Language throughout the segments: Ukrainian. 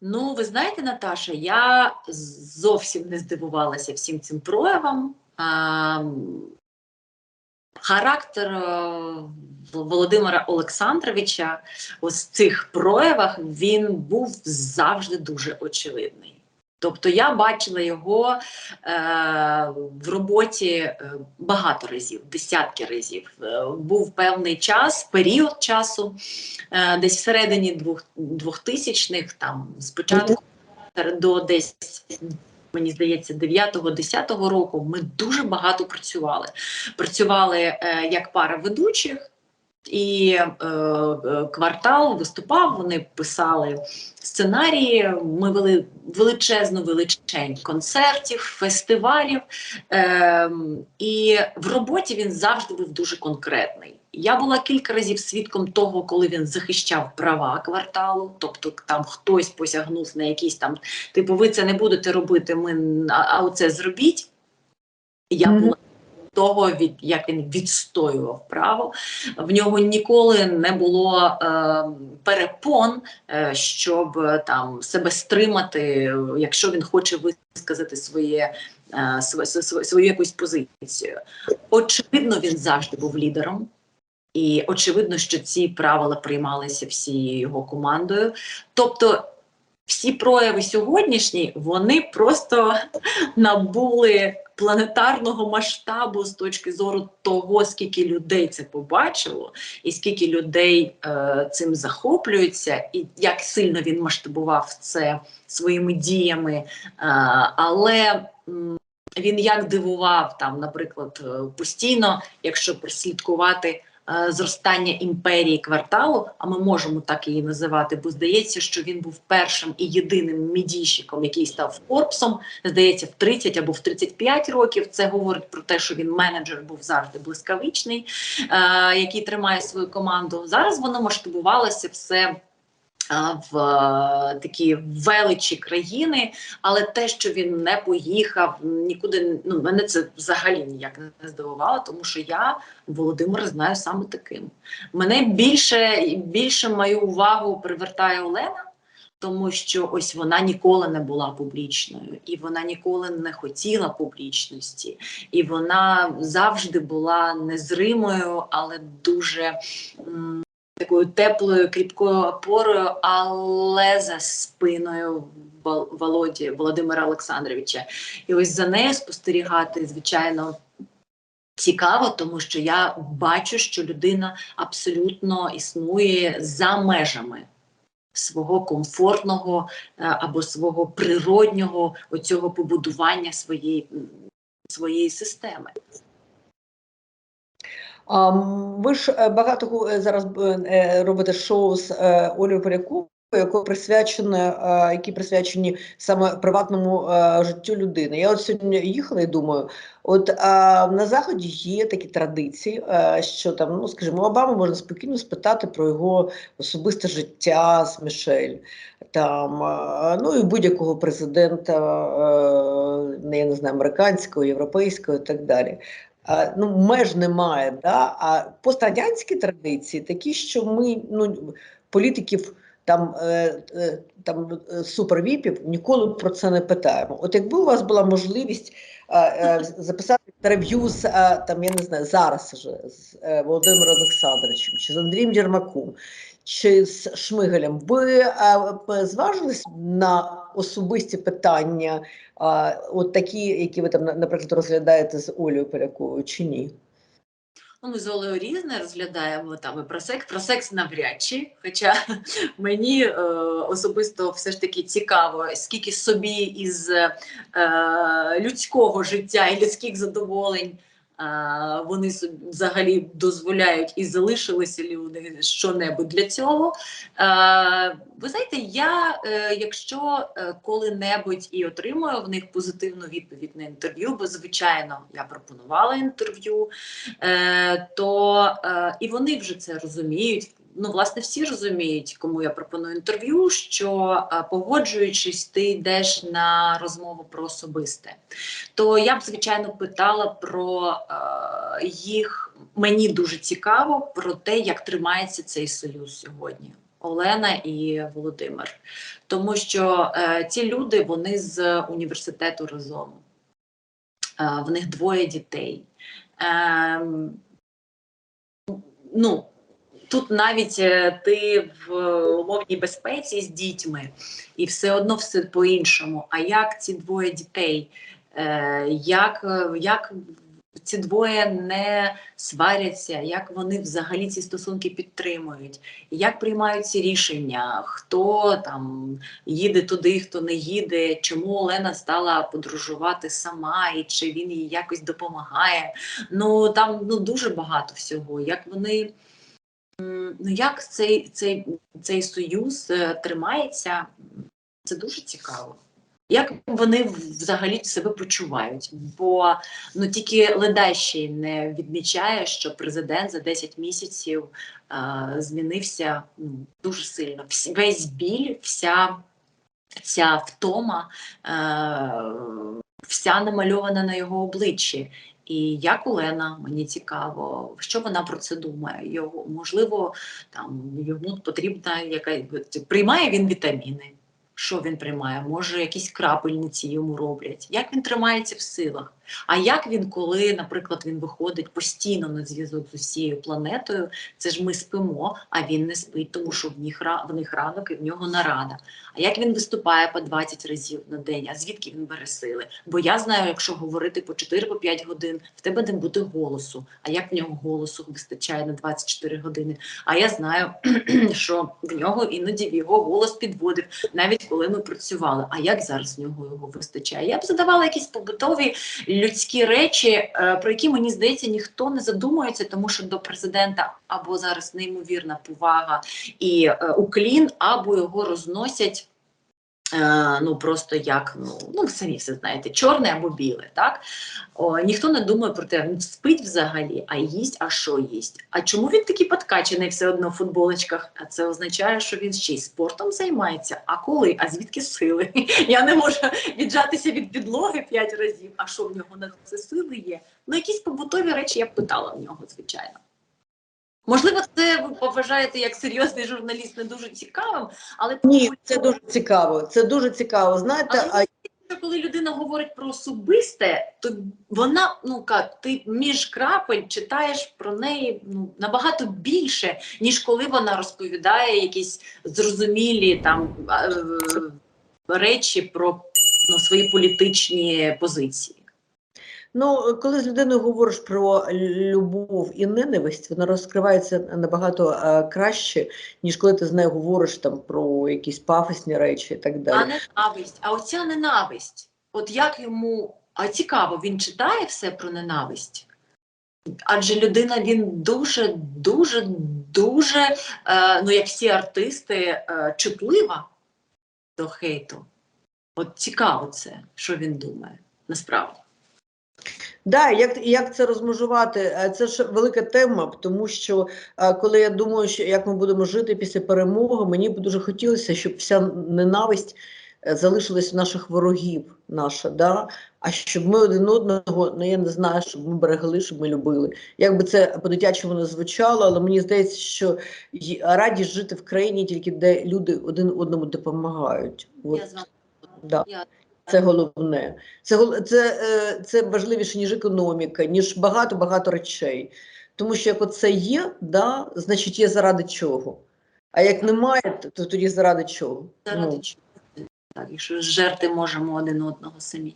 Ну, ви знаєте, Наташа, я зовсім не здивувалася всім цим проявам. А, характер е, Володимира Олександровича у цих проявах він був завжди дуже очевидний. Тобто я бачила його е, в роботі е, багато разів, десятки разів. Е, був певний час, період часу, е, десь всередині двох, 2000-х, там спочатку до десь. Мені здається, 9-10 року ми дуже багато працювали. Працювали е, як пара ведучих, і е, е, квартал виступав, вони писали сценарії. Ми вели величезну величень концертів, фестивалів. Е, і в роботі він завжди був дуже конкретний. Я була кілька разів свідком того, коли він захищав права кварталу, тобто там хтось посягнув на якісь там, типу, ви це не будете робити, ми а, а оце зробіть. Я була того, від як він відстоював право. В нього ніколи не було е, перепон, е, щоб е, там себе стримати, якщо він хоче висказати своє. Е, свою, свою, свою якусь позицію. Очевидно, він завжди був лідером, і очевидно, що ці правила приймалися всією його командою. Тобто, всі прояви сьогоднішні вони просто набули планетарного масштабу з точки зору того, скільки людей це побачило, і скільки людей е, цим захоплюються, і як сильно він масштабував це своїми діями. Е, але він як дивував там, наприклад, е, постійно, якщо прослідкувати. Е, зростання імперії кварталу, а ми можемо так її називати, бо здається, що він був першим і єдиним медійщиком, який став корпсом. Здається, в 30 або в 35 років. Це говорить про те, що він менеджер був завжди блискавичний, е, який тримає свою команду. Зараз воно масштабувалося все в такі величі країни, але те, що він не поїхав, нікуди ну мене це взагалі ніяк не здивувало, тому що я Володимира знаю саме таким. Мене більше більше мою увагу привертає Олена. Тому що ось вона ніколи не була публічною, і вона ніколи не хотіла публічності, і вона завжди була незримою, але дуже такою теплою, кріпкою опорою, але за спиною Володі Володимира Олександровича. І ось за нею спостерігати, звичайно. Цікаво, тому що я бачу, що людина абсолютно існує за межами свого комфортного е, або свого природнього оцього побудування своєї, своєї системи. Ви ж е, багато е, зараз е, робите шоу з Олею Поляковою, яке присвячене, які присвячені саме приватному життю людини. Я от сьогодні їхала і думаю, от а, на заході є такі традиції, а, що там, ну скажімо, Обаму можна спокійно спитати про його особисте життя з Мішель, там а, ну і будь-якого президента, а, я не знаю, американського, європейського і так далі ну, меж немає. Да? А пострадянські традиції такі, що ми ну, політиків там е, е, там е, супервіпів ніколи про це не питаємо. От якби у вас була можливість записати інтерв'ю з там, я не знаю, зараз вже з Володимиром Олександровичем чи з Андрієм Єрмаком, чи з Шмигалем, ви зважились на особисті питання, от такі, які ви там, наприклад, розглядаєте з Олею Поляковою, чи ні? Ну, Ми з Олею різне розглядаємо там і про секс, про секс навряд чи. Хоча мені е, особисто все ж таки цікаво, скільки собі із е, людського життя і людських задоволень вони взагалі дозволяють і залишилися люди що-небудь для цього. Ви знаєте, я е, якщо е, коли-небудь і отримую в них позитивну відповідь на інтерв'ю, бо звичайно я пропонувала інтерв'ю, е, то і вони вже це розуміють ну, власне, всі розуміють, кому я пропоную інтерв'ю, що погоджуючись, ти йдеш на розмову про особисте. То я б, звичайно, питала про їх. Мені дуже цікаво про те, як тримається цей союз сьогодні. Олена і Володимир. Тому що е, ці люди вони з університету разом. Е, в них двоє дітей. Е, ну, тут навіть е, ти в умовній безпеці з дітьми, і все одно все по-іншому. А як ці двоє дітей? Е, як, е, як ці двоє не сваряться, як вони взагалі ці стосунки підтримують, як приймають ці рішення, хто там їде туди, хто не їде, чому Олена стала подорожувати сама, і чи він їй якось допомагає. Ну там ну дуже багато всього. Як вони ну як цей, цей, цей союз е, тримається, це дуже цікаво. Як вони взагалі себе почувають? Бо ну тільки ледащий не відмічає, що президент за 10 місяців е, змінився ну, дуже сильно. Весь біль, вся ця втома, е, вся намальована на його обличчі. І як Олена, мені цікаво, що вона про це думає. Його можливо, там йому потрібна яка приймає він вітаміни. Що він приймає? Може, якісь крапельниці йому роблять? Як він тримається в силах? А як він, коли, наприклад, він виходить постійно на зв'язок з усією планетою? Це ж ми спимо, а він не спить, тому що в них в них ранок і в нього нарада. А як він виступає по 20 разів на день? А звідки він бере сили? Бо я знаю, якщо говорити по 4-5 годин, в тебе не буде голосу. А як в нього голосу вистачає на 24 години? А я знаю, що в нього іноді його голос підводив, навіть коли ми працювали. А як зараз в нього його вистачає? Я б задавала якісь побутові людські речі, е, про які мені здається ніхто не задумується, тому що до президента або зараз неймовірна повага і е, уклін, або його розносять. Е, Ну просто як ну, ну самі все знаєте, чорне або біле, так О, ніхто не думає про те, він спить взагалі, а їсть, а що їсть. А чому він такий подкачаний все одно в футболочках? А це означає, що він ще й спортом займається. А коли? А звідки сили? Я не можу віджатися від підлоги п'ять разів. А що в нього на це сили є? Ну, якісь побутові речі я б питала в нього, звичайно. Можливо, це ви поважаєте як серйозний журналіст не дуже цікавим, але Ні, це дуже цікаво. Це дуже цікаво. Знаєте, Але а коли людина говорить про особисте, то вона, ну як, ти між крапель читаєш про неї ну, набагато більше, ніж коли вона розповідає якісь зрозумілі там е, речі про ну, свої політичні позиції. Ну, коли з людиною говориш про любов і ненависть, вона розкривається набагато е, краще, ніж коли ти з нею говориш там про якісь пафосні речі і так далі. А ненависть, а оця ненависть, от як йому, а цікаво, він читає все про ненависть? Адже людина він дуже, дуже, дуже, е, ну як всі артисти, е, чутлива до хейту. От цікаво це, що він думає, насправді. Да, як, як це розмежувати? Е, Це ж велика тема, тому що е, коли я думаю, що як ми будемо жити після перемоги, мені б дуже хотілося, щоб вся ненависть е, залишилась у наших ворогів, наша, да? а щоб ми один одного, ну я не знаю, щоб ми берегли, щоб ми любили. Як би це по-дитячому не звучало, але мені здається, що радість жити в країні тільки де люди один одному допомагають. От, Я з вами да. я, Це головне. Це, це, е, це важливіше, ніж економіка, ніж багато-багато речей. Тому що як оце є, да, значить є заради чого. А як немає, то тоді заради чого? заради Ну. чого? Так, якщо жерти можемо один одного самі.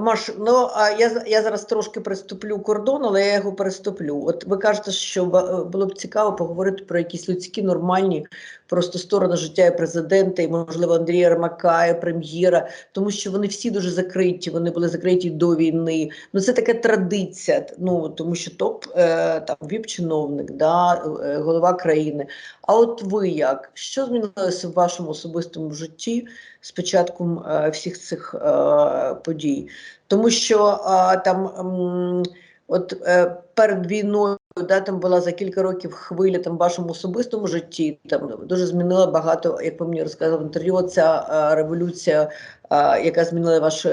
Маш, ну а я, я зараз трошки приступлю кордон, але я його переступлю. От ви кажете, що е, було б цікаво поговорити про якісь людські, нормальні просто сторони життя і президента, і, можливо, Андрія Ермака, і прем'єра, тому що вони всі дуже закриті, вони були закриті до війни. Ну це така традиція, ну тому що топ е, там віп-чиновник, да, е, голова країни. А от ви як? Що змінилося в вашому особистому житті з початком е, всіх цих е, подій? Тому що е, там от е, перед війною да, там була за кілька років хвиля там в вашому особистому житті. Там дуже змінила багато, як ви мені розказав в інтерв'ю, ця революція, яка змінила ваші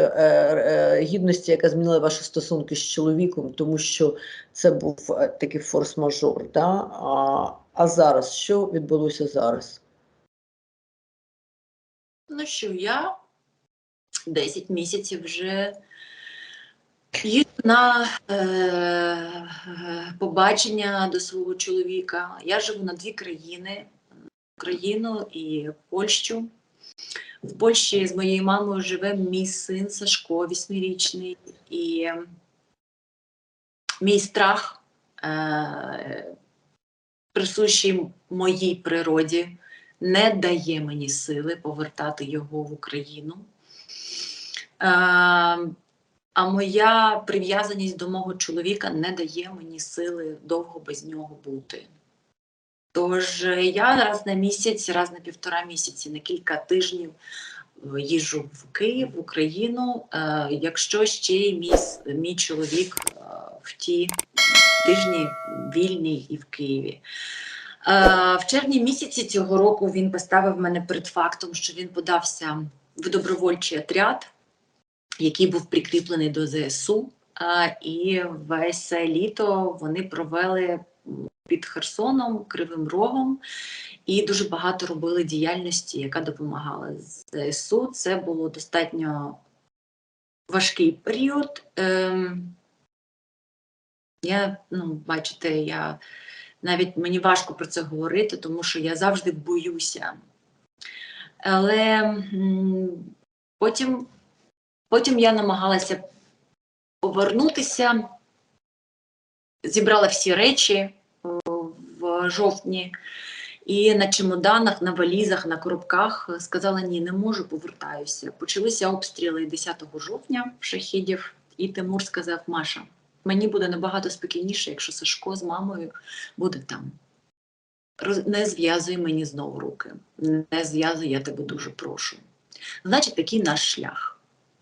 гідності, яка змінила ваші стосунки з чоловіком, тому що це був такий форс-мажор. Да? А, А зараз що відбулося зараз? Ну що, я 10 місяців вже їду на е, е, побачення до свого чоловіка. Я живу на дві країни: Україну і Польщу. В Польщі з моєю мамою живе мій син Сашко, восьмирічний, і мій страх, е, присущий моїй природі, не дає мені сили повертати його в Україну. Е, а моя прив'язаність до мого чоловіка не дає мені сили довго без нього бути. Тож е, я раз на місяць, раз на півтора місяці, на кілька тижнів е, їжджу в Київ, в Україну, якщо ще й мій, мій чоловік в ті тижні вільні і в Києві. Е, В червні місяці цього року він поставив мене перед фактом, що він подався в добровольчий отряд, який був прикріплений до ЗСУ. Е, І весь літо вони провели під Херсоном, Кривим Рогом, і дуже багато робили діяльності, яка допомагала ЗСУ. Це було достатньо важкий період. Ем, Я, ну, бачите, я навіть мені важко про це говорити, тому що я завжди боюся. Але потім, потім я намагалася повернутися, зібрала всі речі в жовтні, і на чемоданах, на валізах, на коробках сказала: ні, не можу, повертаюся. Почалися обстріли 10 жовтня в шахідів, і Тимур сказав: Маша, мені буде набагато спокійніше, якщо Сашко з мамою буде там. Не зв'язуй мені знову руки. Не зв'язуй, я тебе дуже прошу. Значить, такий наш шлях.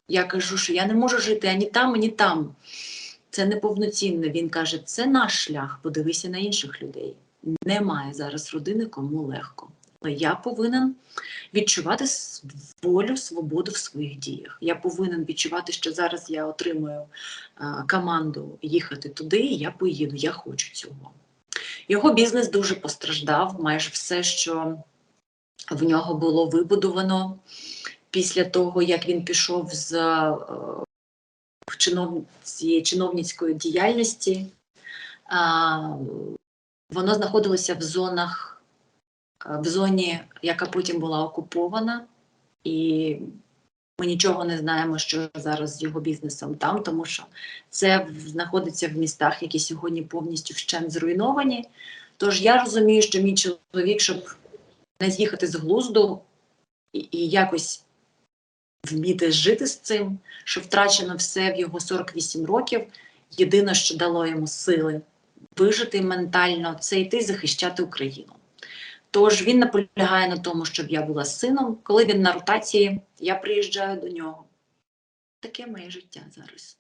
Я кажу, що я не можу жити ані там, ані там. Це неповноцінне. Він каже, це наш шлях, подивися на інших людей. Немає зараз родини, кому легко. Але я повинен відчувати волю, свободу в своїх діях. Я повинен відчувати, що зараз я отримую команду їхати туди, і я поїду. Я хочу цього. Його бізнес дуже постраждав. Майже все, що в нього було вибудовано після того, як він пішов з е, чинов... цієї чиновницької діяльності. Воно знаходилося в зонах, в зоні, яка потім була окупована, і ми нічого не знаємо, що зараз з його бізнесом там, тому що це знаходиться в містах, які сьогодні повністю вщент зруйновані. Тож я розумію, що мій чоловік, щоб не з'їхати з глузду і, і якось вміти жити з цим, що втрачено все в його 48 років. Єдине, що дало йому сили вижити ментально, це йти захищати Україну. Тож він наполягає на тому, щоб я була сином. Коли він на ротації, я приїжджаю до нього. Таке моє життя зараз.